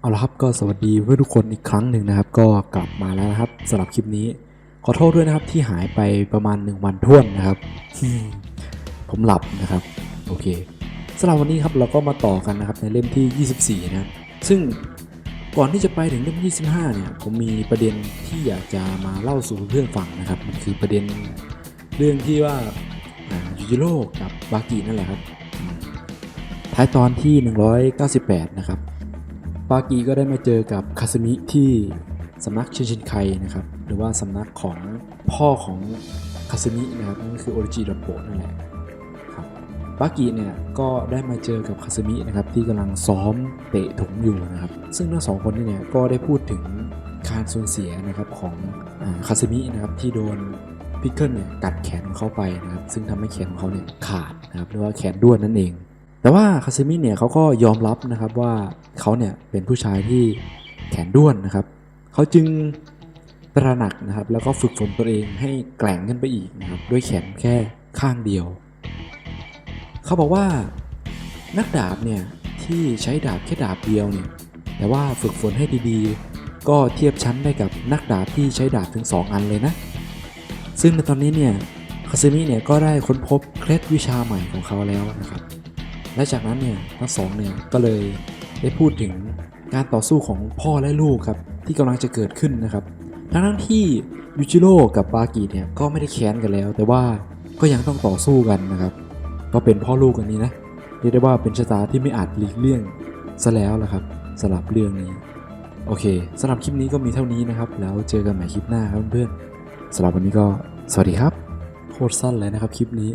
เอาละครับก็สวัสดีเพื่อนทุกคนอีกครั้งหนึ่งนะครับ ก็กลับมาแล้วนะครับสำหรับคลิปนี้ ขอโทษด้วยนะครับที่หายไปประมาณ 1 วันท่วนนะครับผมหลับนะครับ โอเคสำหรับวันนี้ครับเราก็มาต่อกันนะครับในเล่มที่ 24 นะซึ่งก่อนที่จะไปถึงเล่ม 25 เนี่ยผมมีประเด็นที่อยากจะมาเล่าสู่เพื่อนฟังนะครับ มันคือประเด็นเรื่องที่ว่ายูจิโร่กับบากินั่นแหละครับท้ายตอนที่ 198 นะครับ ปากีก็ได้มาเจอกับคาสมิที่สำนักเชนชินไคนะครับหรือว่าสำนักของพ่อของคาสมินะครับนั่นคือโอริจิดับโปนั่นแหละครับปากีเนี่ยก็ได้มาเจอกับคาสมินะครับที่กำลังซ้อมเตะถุงอยู่นะครับซึ่งทั้งสองคนนี่เนี่ยก็ได้พูดถึงการสูญเสียนะครับของคาสมินะครับที่โดนพิกเกิลเนี่ยกัดแขนของเขาไปนะครับซึ่งทำให้แขนของเขาเนี่ยขาดนะครับหรือว่าแขนด้วนนั่นเอง แต่ว่าคาซึมิเนี่ยเขาก็ยอมรับนะครับว่าเขาเนี่ยเป็นผู้ชายที่แขนด้วนนะครับ เขาจึงตระหนักนะครับแล้วก็ฝึกฝนตัวเองให้แกร่งขึ้นไปอีกนะครับด้วยแขนแค่ข้างเดียว เขาบอกว่านักดาบเนี่ยที่ใช้ดาบแค่ดาบเดียวเนี่ยแต่ว่าฝึกฝนให้ดีๆ ก็เทียบชั้นได้กับนักดาบที่ใช้ดาบถึง 2 อันเลยนะ ซึ่งในตอนนี้เนี่ยคาซึมิเนี่ยก็ได้ค้นพบเคล็ดวิชาใหม่ของเขาแล้วนะครับ และจากนั้นเนี่ยทั้งสองเนี่ยก็เลยได้พูดถึงการต่อสู้ของพ่อและลูกครับที่กำลังจะเกิดขึ้นนะครับ ทั้งทั้งที่ยูจิโร่กับบากิเนี่ยก็ไม่ได้แค้นกันแล้ว แต่ว่าก็ยังต้องต่อสู้กันนะครับ ก็เป็นพ่อลูกกันนี้นะเรียกได้ว่าเป็นชะตาที่ไม่อาจหลีกเลี่ยงซะแล้วละครับสำหรับเรื่องนี้ โอเคสำหรับคลิปนี้ก็มีเท่านี้นะครับ แล้วเจอกันใหม่คลิปหน้าครับเพื่อนๆสำหรับวันนี้ก็สวัสดีครับ โคตรสั้นเลยนะครับคลิปนี้